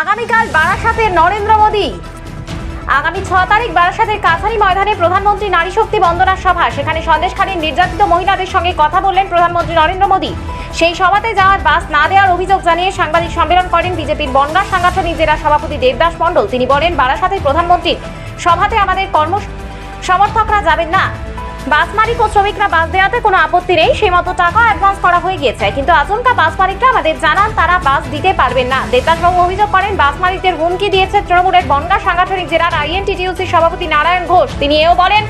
আগামীকাল বারাসাতে নরেন্দ্র মোদী। আগামী ছ তারিখ বারাসাতের কাছারি ময়দানে প্রধানমন্ত্রী নারী শক্তি বন্দনা সভা। সেখানে সন্দেশখালীর নির্যাতিত মহিলাদের সঙ্গে কথা বললেন প্রধানমন্ত্রী নরেন্দ্র মোদী। সেই সভাতে যাওয়ার বাস না দেওয়ার অভিযোগ জানিয়ে সাংবাদিক সম্মেলন করেন বিজেপির বনগাঁ সাংগঠনিক জেলা সভাপতি দেবদাস মণ্ডল। তিনি বলেন, বারাসাতের প্রধানমন্ত্রীর সভাতে আমাদের কর্ম সমর্থকরা যাবেন না। বাস মালিক ও শ্রমিকরা বাস দেওয়াতে কোনো আপত্তি নেই। সেই মতো টাকা অ্যাডভান্স করা হয়ে গিয়েছে। কিন্তু আচমকা বাস মালিকরা আমাদের জানান, তারা বাস দিতে পারবেন না। দেবদাসবাবু অভিযোগ করেন, বাস মালিকদের হুমকি দিয়েছে তৃণমূলের বনগা সাংগঠনিক জেলার আইএনটিটিউসি সভাপতি নারায়ণ ঘোষ। তিনি এও বলেন,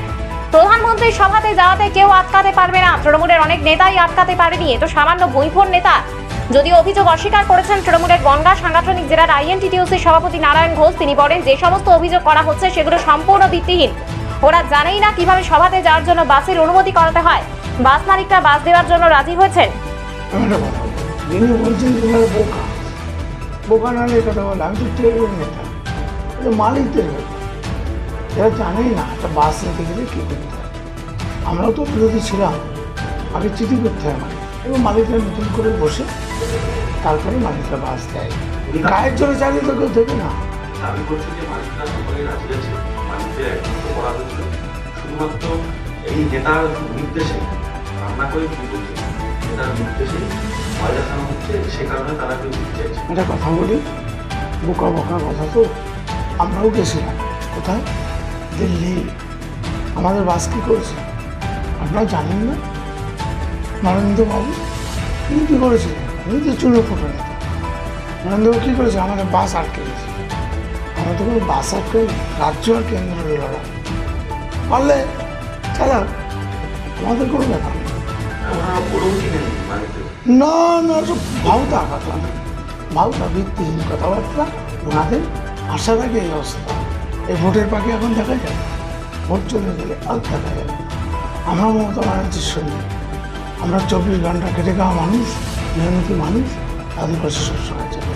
প্রধানমন্ত্রীর সভাতে যাওয়াতে কেউ আটকাতে পারবে না। তৃণমূলের অনেক নেতাই আটকাতে পারেনি। এ তো সামান্য বইফোর নেতা। যদিও অভিযোগ অস্বীকার করেছেন তৃণমূলের বনগা সাংগঠনিক জেলার আইএনটিটিউসি সভাপতি নারায়ণ ঘোষ, তিনি বলেন, যে সমস্ত অভিযোগ করা হচ্ছে, সেগুলো সম্পূর্ণ ভিত্তিহীন। ওরা জানেই না কীভাবে সভাতে যাওয়ার জন্য বাসের অনুমতি করাতে হয়। বাস মালিকরা বাস দেওয়ার জন্য রাজি হয়েছেন? আমি যিনি বোকা বোকা নাহলে কথা বলে আমি তো ট্রেনের নেতা মালিকদের এরা জানেই না একটা বাস নিতে গেলে কী করতে হয় আমরাও তো বিরোধী ছিলাম আগে চিঠি করতে হয় মানে এবং মালিকরা নতুন করে বসে তারপরে মালিকরা বাস দেয় গায়ের জোরে চালিয়ে তো কেউ দেবে না দাবি করছে যে মালিকরা সকলে রাজি একত্র করা হয়েছিল শুধুমাত্র এই নেতার নির্দেশে রান্না করে কি বলছে নেতার নির্দেশে ভয় দেখানো হচ্ছে, সে কারণে তারা কেউ চাইছে কথা বলি, বোকা বোকা কথা তো আমরাও গেছিলাম। কোথায়? দিল্লি। আমাদের বাস কী করেছে? আপনারা জানেন না? নরেন্দ্রবাবু তিনি কী করেছিলেন? উনি তো চুলো ফুটো নরেন্দ্রবাবু কী করেছে? আমাদের বাস আটকে গেছে। আমরা তো কোনো বাস রাজ্য আর কেন্দ্র লড়াই পারলে চালাক আমাদের কোনো ব্যাপার না। না সব ভাবতা কথা ভাবতা ভিত্তিহীন কথাবার্তা, ওনাদের আসার আগে এই অবস্থা। এই ভোটের পাখি এখন দেখা যায়। ভোট চলে গেলে আর দেখা যাবে। আমরা মমতা ব্যানার্জির সঙ্গে। আমরা চব্বিশ ঘণ্টা কেটে খাওয়া মানুষ, মেহনতি মানুষ, তাদের পাশে সবসময় চলে